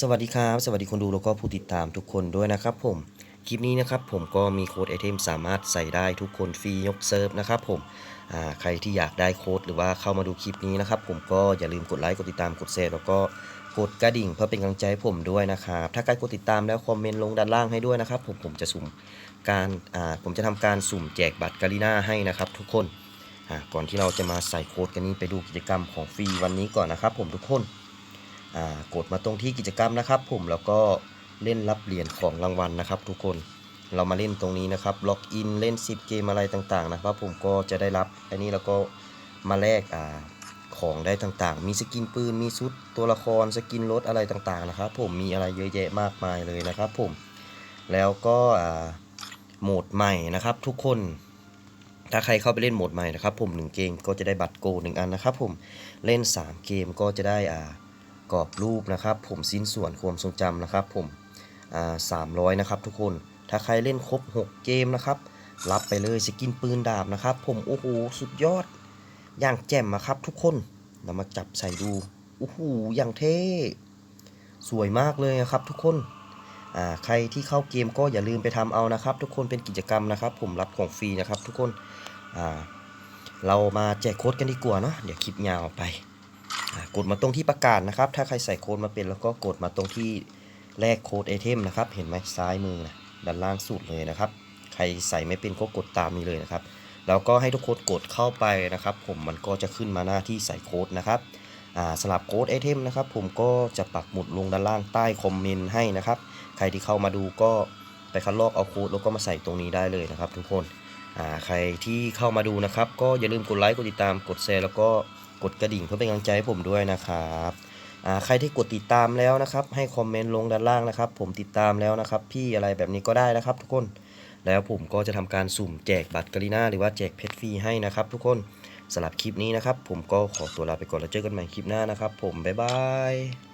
สวัสดีครับ สวัสดีคนดูแล้วก็ผู้ติดตามทุกคนด้วยนะครับผม คลิปนี้นะครับผมก็มีโค้ดไอเทมสามารถใส่ได้ทุกคนฟรียกเซิร์ฟนะครับผมใครที่อยากได้โค้ดหรือว่าเข้ามาดูคลิปนี้นะครับผมก็อย่าลืมกดไลค์กดติดตามกดแชร์แล้วก็กดกระดิ่งเพื่อเป็นกำลังใจให้ผมด้วยนะครับถ้าใครกดติดตามแล้วคอมเมนต์ลงด้านล่างให้ด้วยนะครับผมผมจะสุ่มการผมจะทำการสุ่มแจกบัตรกาลิน่าให้นะครับ ทุกคนก่อนที่เราจะมาใส่โค้ดกันนี้ไปดูกิจกรรมของฟรีวันนี้ก่อนนะครับ ผมทุกคน กดมาตรงที่กิจกรรมนะครับ ผมแล้วก็เล่นรับเหรียญของรางวัลนะครับ ทุกคนเรามาเล่นตรงนี้นะครับล็อกอินเล่น 10 เกมอะไรต่างๆ นะครับ ผมก็จะได้รับอันนี้แล้วก็มาแลกอ่าของได้ต่างๆ มีสกินปืนมีชุดตัวละครสกินรถอะไรต่างๆนะครับ ผมมีอะไรเยอะแยะมากมายเลยนะครับ ผมแล้วก็โหมดใหม่นะครับ ทุกคนถ้าใครเข้าไปเล่นโหมดใหม่นะครับ ผมหนึ่งเกมก็จะได้บัตรโกหนึ่งอันนะครับ ผมเล่น 3 เกมก็จะได้อ่า กรอบรูปนะครับผมสิ้นส่วนความทรงจำนะครับผมสามร้อยนะครับทุกคนถ้าใครเล่นครบ 6 เกมนะครับ รับไปเลยสกินปืนดาบนะครับ ผมโอ้โหสุดยอด อย่างแจ่มอะครับทุกคนเรามาจับใส่ดูโอ้โหอย่างเท่สวยมากเลยนะครับทุกคนใครที่เข้าเกมก็อย่าลืมไปทำเอานะครับ ทุกคนเป็นกิจกรรมนะครับ ผมรับของฟรีนะครับ ทุกคนเรามาแจกโค้ดกันดีกว่าเนาะเดี๋ยวคลิปยาวไป กดมาตรงที่ประกาศนะครับ ถ้าใครใส่โค้ดมาเป็นแล้วก็กดมาตรงที่แลกโค้ดไอเทมนะครับ เห็นไหมซ้ายมือนะด้านล่างสุดเลยนะครับ ใครใส่ไม่เป็นก็กดตามนี้เลยนะครับ แล้วก็ให้ทุกคนกดเข้าไปนะครับ ผมมันก็จะขึ้นมาหน้าที่ใส่โค้ดนะครับอ่าสลับโค้ดไอเทมนะครับ ผมก็จะปักหมุดลงด้านล่างใต้คอมเมนต์ให้นะครับ ใครที่เข้ามาดูก็ไปคัดลอกเอาโค้ดแล้วก็มาใส่ตรงนี้ได้เลยนะครับ ทุกคนอ่าใครที่เข้ามาดูนะครับ ก็อย่าลืมกดไลค์กดติดตามกดแชร์แล้วก็ กดกระดิ่งเพื่อเป็นกำลังใจให้ผมด้วยนะครับใครที่กดติดตามแล้วนะครับ ให้คอมเมนต์ลงด้านล่างนะครับ ผมติดตามแล้วนะครับ พี่อะไรแบบนี้ก็ได้นะครับทุกคนแล้วผมก็จะทำการสุ่มแจกบัตรกรีนาหรือว่าแจกเพชรฟรีให้นะครับทุกคนสำหรับคลิปนี้นะครับ ผมก็ขอตัวลาไปก่อนแล้วเจอกันใหม่คลิปหน้านะครับ ผมบ๊ายบาย